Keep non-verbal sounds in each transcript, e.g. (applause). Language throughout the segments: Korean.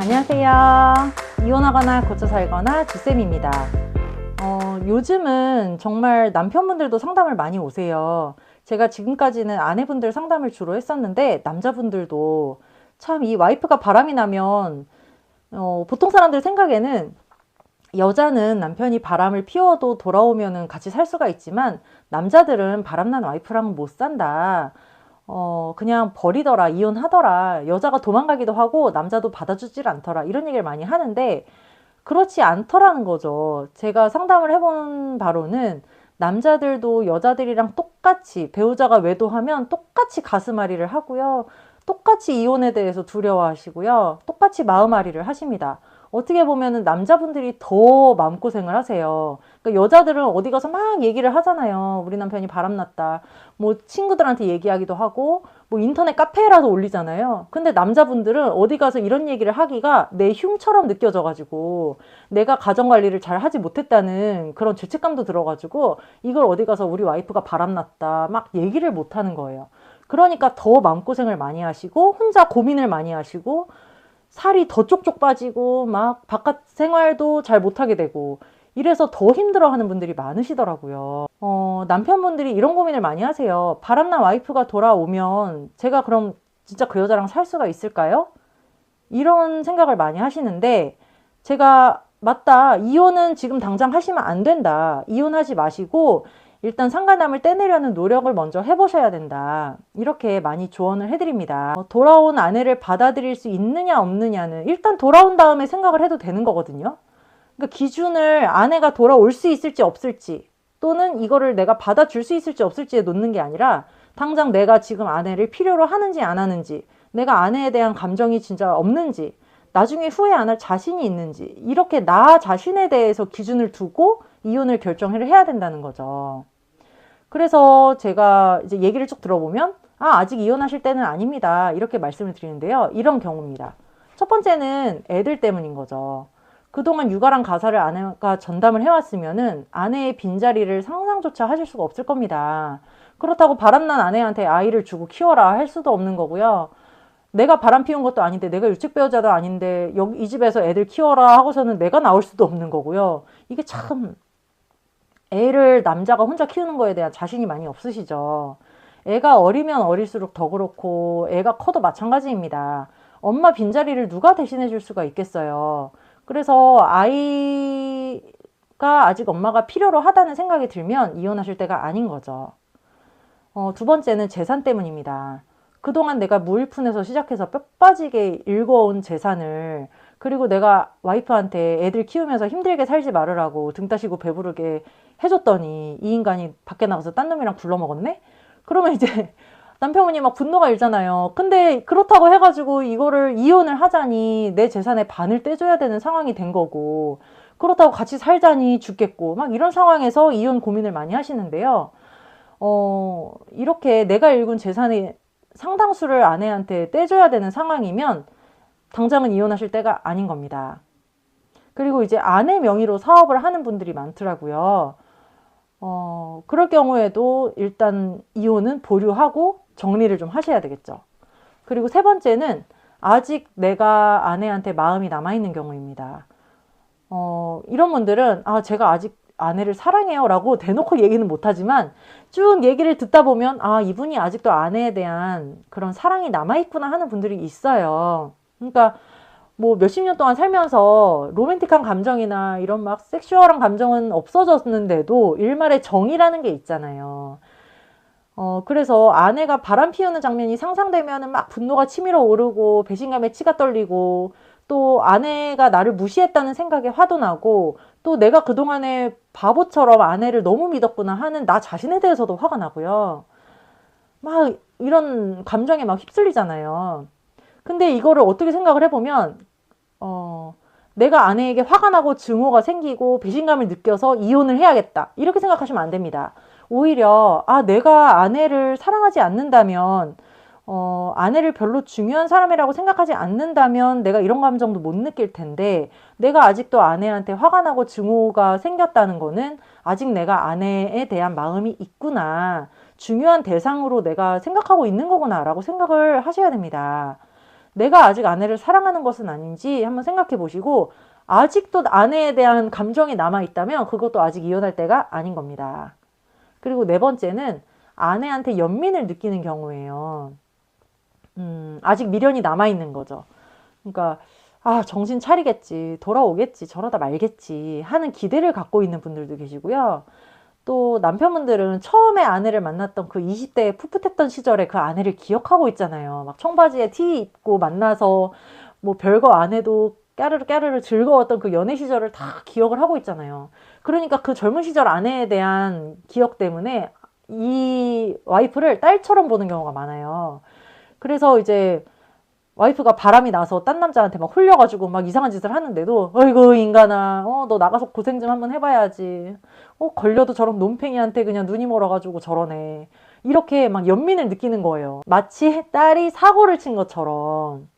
안녕하세요. 이혼하거나 고쳐 살거나 주쌤입니다. 어, 요즘은 정말 남편분들도 상담을 많이 오세요. 제가 지금까지는 아내분들 상담을 주로 했었는데 남자분들도 참 이 와이프가 바람이 나면 어, 보통 사람들 생각에는 여자는 남편이 바람을 피워도 돌아오면은 같이 살 수가 있지만 남자들은 바람난 와이프랑은 못 산다. 어, 그냥 버리더라, 이혼하더라. 여자가 도망가기도 하고 남자도 받아주질 않더라. 이런 얘기를 많이 하는데 그렇지 않더라는 거죠. 제가 상담을 해본 바로는 남자들도 여자들이랑 똑같이 배우자가 외도하면 똑같이 가슴앓이를 하고요. 똑같이 이혼에 대해서 두려워하시고요. 똑같이 마음앓이를 하십니다. 어떻게 보면은 남자분들이 더 마음고생을 하세요. 그러니까 여자들은 어디 가서 막 얘기를 하잖아요. 우리 남편이 바람났다. 뭐 친구들한테 얘기하기도 하고 뭐 인터넷 카페라도 올리잖아요. 근데 남자분들은 어디 가서 이런 얘기를 하기가 내 흉처럼 느껴져 가지고 내가 가정 관리를 잘 하지 못했다는 그런 죄책감도 들어 가지고 이걸 어디 가서 우리 와이프가 바람났다 막 얘기를 못 하는 거예요. 그러니까 더 마음고생을 많이 하시고 혼자 고민을 많이 하시고 살이 더 쪽쪽 빠지고 막 바깥 생활도 잘 못하게 되고 이래서 더 힘들어하는 분들이 많으시더라고요. 어, 남편분들이 이런 고민을 많이 하세요. 바람난 와이프가 돌아오면 제가 그럼 진짜 그 여자랑 살 수가 있을까요? 이런 생각을 많이 하시는데 제가 맞다. 이혼은 지금 당장 하시면 안 된다. 이혼하지 마시고 일단 상간남을 떼내려는 노력을 먼저 해보셔야 된다. 이렇게 많이 조언을 해드립니다. 어, 돌아온 아내를 받아들일 수 있느냐 없느냐는 일단 돌아온 다음에 생각을 해도 되는 거거든요. 그러니까 기준을 아내가 돌아올 수 있을지 없을지 또는 이거를 내가 받아줄 수 있을지 없을지에 놓는 게 아니라 당장 내가 지금 아내를 필요로 하는지 안 하는지 내가 아내에 대한 감정이 진짜 없는지 나중에 후회 안 할 자신이 있는지 이렇게 나 자신에 대해서 기준을 두고 이혼을 결정을 해야 된다는 거죠. 그래서 제가 이제 얘기를 쭉 들어보면 아, 아직 이혼하실 때는 아닙니다. 이렇게 말씀을 드리는데요. 이런 경우입니다. 첫 번째는 애들 때문인 거죠. 그동안 육아랑 가사를 아내가 전담을 해왔으면은 아내의 빈자리를 상상조차 하실 수가 없을 겁니다. 그렇다고 바람난 아내한테 아이를 주고 키워라 할 수도 없는 거고요. 내가 바람 피운 것도 아닌데 내가 일찍 배우자도 아닌데 여기 이 집에서 애들 키워라 하고서는 내가 나올 수도 없는 거고요. 이게 참 애를 남자가 혼자 키우는 거에 대한 자신이 많이 없으시죠. 애가 어리면 어릴수록 더 그렇고 애가 커도 마찬가지입니다. 엄마 빈자리를 누가 대신해 줄 수가 있겠어요. 그래서 아이가 아직 엄마가 필요로 하다는 생각이 들면 이혼하실 때가 아닌 거죠. 어, 두 번째는 재산 때문입니다. 그동안 내가 무일푼에서 시작해서 뼈 빠지게 일궈온 재산을 그리고 내가 와이프한테 애들 키우면서 힘들게 살지 말으라고 등 따시고 배부르게 해줬더니 이 인간이 밖에 나가서 딴 놈이랑 굴러먹었네? 그러면 이제 남편분이 막 분노가 일잖아요. 근데 그렇다고 해가지고 이거를 이혼을 하자니 내 재산의 반을 떼줘야 되는 상황이 된 거고 그렇다고 같이 살자니 죽겠고 막 이런 상황에서 이혼 고민을 많이 하시는데요. 어, 이렇게 내가 일군 재산의 상당수를 아내한테 떼줘야 되는 상황이면 당장은 이혼하실 때가 아닌 겁니다. 그리고 이제 아내 명의로 사업을 하는 분들이 많더라고요. 어, 그럴 경우에도 일단 이혼은 보류하고 정리를 좀 하셔야 되겠죠. 그리고 세 번째는 아직 내가 아내한테 마음이 남아있는 경우입니다. 어, 이런 분들은, 아, 제가 아직 아내를 사랑해요 라고 대놓고 (laughs) 얘기는 못하지만 쭉 얘기를 듣다 보면, 아, 이분이 아직도 아내에 대한 그런 사랑이 남아있구나 하는 분들이 있어요. 그러니까 뭐 몇십 년 동안 살면서 로맨틱한 감정이나 이런 막 섹슈얼한 감정은 없어졌는데도 일말의 정이라는 게 있잖아요. 어, 그래서 아내가 바람 피우는 장면이 상상되면은 막 분노가 치밀어 오르고 배신감에 치가 떨리고 또 아내가 나를 무시했다는 생각에 화도 나고 또 내가 그동안에 바보처럼 아내를 너무 믿었구나 하는 나 자신에 대해서도 화가 나고요. 막 이런 감정에 막 휩쓸리잖아요. 근데 이거를 어떻게 생각을 해보면, 어, 내가 아내에게 화가 나고 증오가 생기고 배신감을 느껴서 이혼을 해야겠다. 이렇게 생각하시면 안 됩니다. 오히려, 아, 내가 아내를 사랑하지 않는다면, 어, 아내를 별로 중요한 사람이라고 생각하지 않는다면 내가 이런 감정도 못 느낄 텐데, 내가 아직도 아내한테 화가 나고 증오가 생겼다는 거는 아직 내가 아내에 대한 마음이 있구나. 중요한 대상으로 내가 생각하고 있는 거구나. 라고 생각을 하셔야 됩니다. 내가 아직 아내를 사랑하는 것은 아닌지 한번 생각해 보시고 아직도 아내에 대한 감정이 남아 있다면 그것도 아직 이혼할 때가 아닌 겁니다. 그리고 네 번째는 아내한테 연민을 느끼는 경우예요. 음, 아직 미련이 남아 있는 거죠. 그러니까 아, 정신 차리겠지, 돌아오겠지, 저러다 말겠지 하는 기대를 갖고 있는 분들도 계시고요. 또 남편분들은 처음에 아내를 만났던 그 20대에 풋풋했던 시절에 그 아내를 기억하고 있잖아요. 막 청바지에 티 입고 만나서 뭐 별거 안 해도 까르르 까르르 즐거웠던 그 연애 시절을 다 기억을 하고 있잖아요. 그러니까 그 젊은 시절 아내에 대한 기억 때문에 이 와이프를 딸처럼 보는 경우가 많아요. 그래서 이제 와이프가 바람이 나서 딴 남자한테 막 홀려가지고 막 이상한 짓을 하는데도 어이구 인간아 어 너 나가서 고생 좀 한번 해봐야지 어 걸려도 저런 논팽이한테 그냥 눈이 멀어가지고 저러네 이렇게 막 연민을 느끼는 거예요 마치 딸이 사고를 친 것처럼 어?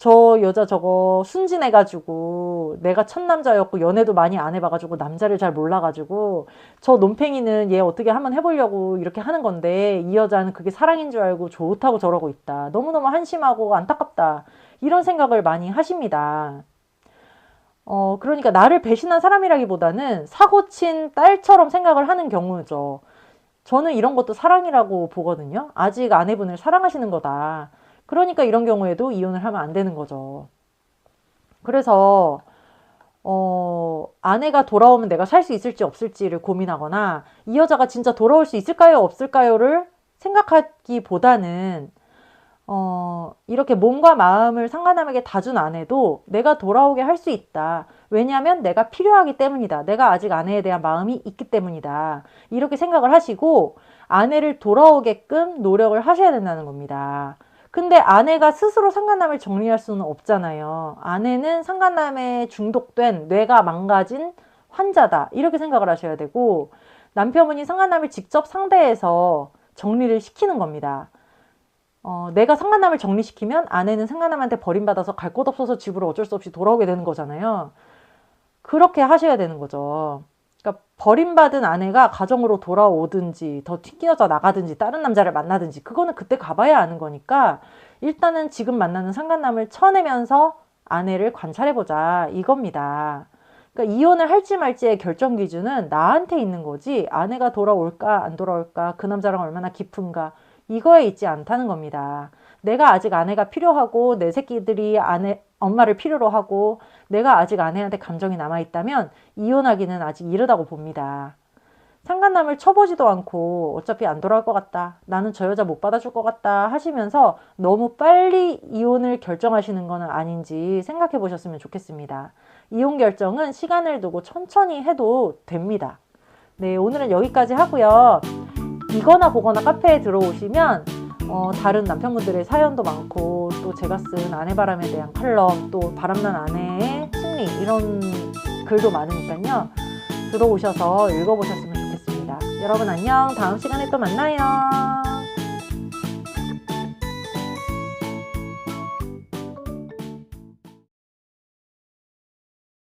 저 여자 저거 순진해가지고 내가 첫 남자였고 연애도 많이 안 해봐가지고 남자를 잘 몰라가지고 저 논팽이는 얘 어떻게 한번 해보려고 이렇게 하는 건데 이 여자는 그게 사랑인 줄 알고 좋다고 저러고 있다. 너무너무 한심하고 안타깝다. 이런 생각을 많이 하십니다. 어, 그러니까 나를 배신한 사람이라기보다는 사고친 딸처럼 생각을 하는 경우죠. 저는 이런 것도 사랑이라고 보거든요. 아직 아내분을 사랑하시는 거다. 그러니까 이런 경우에도 이혼을 하면 안 되는 거죠. 그래서 어, 아내가 돌아오면 내가 살 수 있을지 없을지를 고민하거나 이 여자가 진짜 돌아올 수 있을까요, 없을까요를 생각하기보다는 어, 이렇게 몸과 마음을 상간남에게 다 준 아내도 내가 돌아오게 할 수 있다. 왜냐하면 내가 필요하기 때문이다. 내가 아직 아내에 대한 마음이 있기 때문이다. 이렇게 생각을 하시고 아내를 돌아오게끔 노력을 하셔야 된다는 겁니다. 근데 아내가 스스로 상간남을 정리할 수는 없잖아요. 아내는 상간남에 중독된 뇌가 망가진 환자다. 이렇게 생각을 하셔야 되고 남편분이 상간남을 직접 상대해서 정리를 시키는 겁니다. 어, 내가 상간남을 정리시키면 아내는 상간남한테 버림받아서 갈 곳 없어서 집으로 어쩔 수 없이 돌아오게 되는 거잖아요. 그렇게 하셔야 되는 거죠. 그러니까 버림받은 아내가 가정으로 돌아오든지 더 튕겨져 나가든지 다른 남자를 만나든지 그거는 그때 가봐야 아는 거니까 일단은 지금 만나는 상간남을 쳐내면서 아내를 관찰해보자 이겁니다. 그러니까 이혼을 할지 말지의 결정 기준은 나한테 있는 거지 아내가 돌아올까 안 돌아올까 그 남자랑 얼마나 깊은가 이거에 있지 않다는 겁니다. 내가 아직 아내가 필요하고 내 새끼들이 아내 엄마를 필요로 하고 내가 아직 아내한테 감정이 남아 있다면 이혼하기는 아직 이르다고 봅니다. 상간남을 쳐보지도 않고 어차피 안 돌아올 것 같다. 나는 저 여자 못 받아줄 것 같다 하시면서 너무 빨리 이혼을 결정하시는 것은 아닌지 생각해 보셨으면 좋겠습니다. 이혼 결정은 시간을 두고 천천히 해도 됩니다. 네, 오늘은 여기까지 하고요. 이거나 보거나 카페에 들어오시면 어, 다른 남편분들의 사연도 많고 또 제가 쓴 아내 바람에 대한 칼럼 또 바람난 아내의 심리 이런 글도 많으니까요. 들어오셔서 읽어보셨으면 좋겠습니다. 여러분 안녕. 다음 시간에 또 만나요